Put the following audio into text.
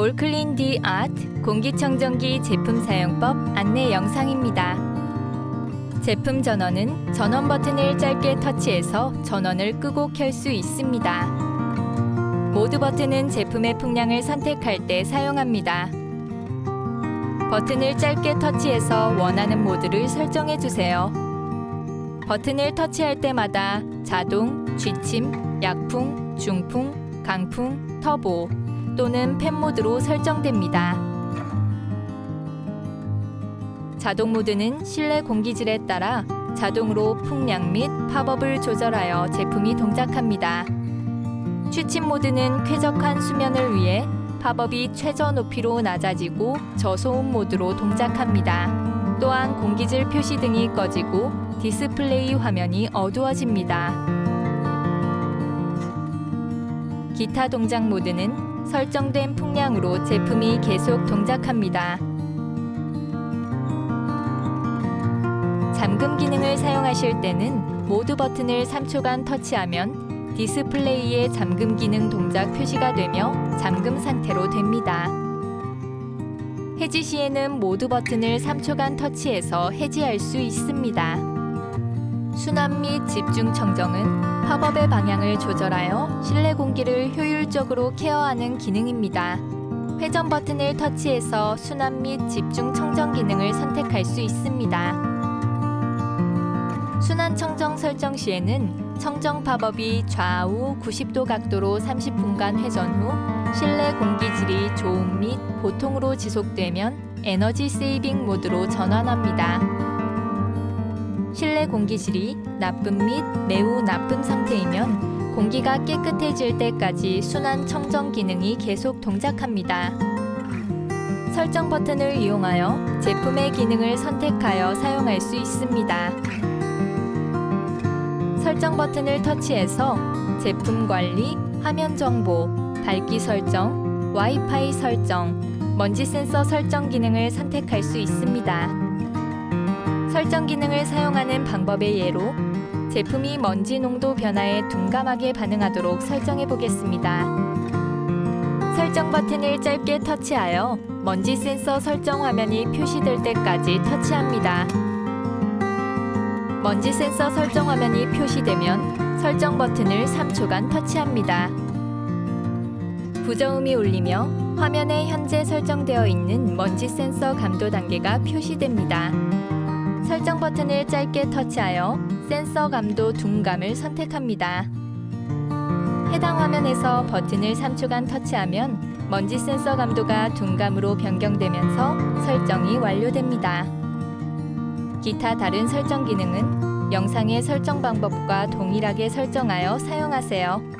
올클린 디 아트 공기청정기 제품 사용법 안내 영상입니다. 제품 전원은 전원 버튼을 짧게 터치해서 전원을 끄고 켤 수 있습니다. 모드 버튼은 제품의 풍량을 선택할 때 사용합니다. 버튼을 짧게 터치해서 원하는 모드를 설정해 주세요. 버튼을 터치할 때마다 자동, 쥐침, 약풍, 중풍, 강풍, 터보 또는 팬 모드로 설정됩니다. 자동 모드는 실내 공기질에 따라 자동으로 풍량 및 팝업을 조절하여 제품이 동작합니다. 취침 모드는 쾌적한 수면을 위해 팝업이 최저 높이로 낮아지고 저소음 모드로 동작합니다. 또한 공기질 표시 등이 꺼지고 디스플레이 화면이 어두워집니다. 기타 동작 모드는 설정된 풍량으로 제품이 계속 동작합니다. 잠금 기능을 사용하실 때는 모드 버튼을 3초간 터치하면 디스플레이에 잠금 기능 동작 표시가 되며 잠금 상태로 됩니다. 해지 시에는 모드 버튼을 3초간 터치해서 해지할 수 있습니다. 순환 및 집중 청정은 팝업의 방향을 조절하여 실내 공기를 효율적으로 케어하는 기능입니다. 회전 버튼을 터치해서 순환 및 집중 청정 기능을 선택할 수 있습니다. 순환 청정 설정 시에는 청정 팝업이 좌우 90도 각도로 30분간 회전 후 실내 공기질이 좋음 및 보통으로 지속되면 에너지 세이빙 모드로 전환합니다. 실내 공기질이 나쁨 및 매우 나쁨 상태이면 공기가 깨끗해질 때까지 순환 청정 기능이 계속 동작합니다. 설정 버튼을 이용하여 제품의 기능을 선택하여 사용할 수 있습니다. 설정 버튼을 터치해서 제품 관리, 화면 정보, 밝기 설정, 와이파이 설정, 먼지 센서 설정 기능을 선택할 수 있습니다. 설정 기능을 사용하는 방법의 예로 제품이 먼지 농도 변화에 둔감하게 반응하도록 설정해 보겠습니다. 설정 버튼을 짧게 터치하여 먼지 센서 설정 화면이 표시될 때까지 터치합니다. 먼지 센서 설정 화면이 표시되면 설정 버튼을 3초간 터치합니다. 부저음이 울리며 화면에 현재 설정되어 있는 먼지 센서 감도 단계가 표시됩니다. 설정 버튼을 짧게 터치하여 센서 감도 둔감을 선택합니다. 해당 화면에서 버튼을 3초간 터치하면 먼지 센서 감도가 둔감으로 변경되면서 설정이 완료됩니다. 기타 다른 설정 기능은 영상의 설정 방법과 동일하게 설정하여 사용하세요.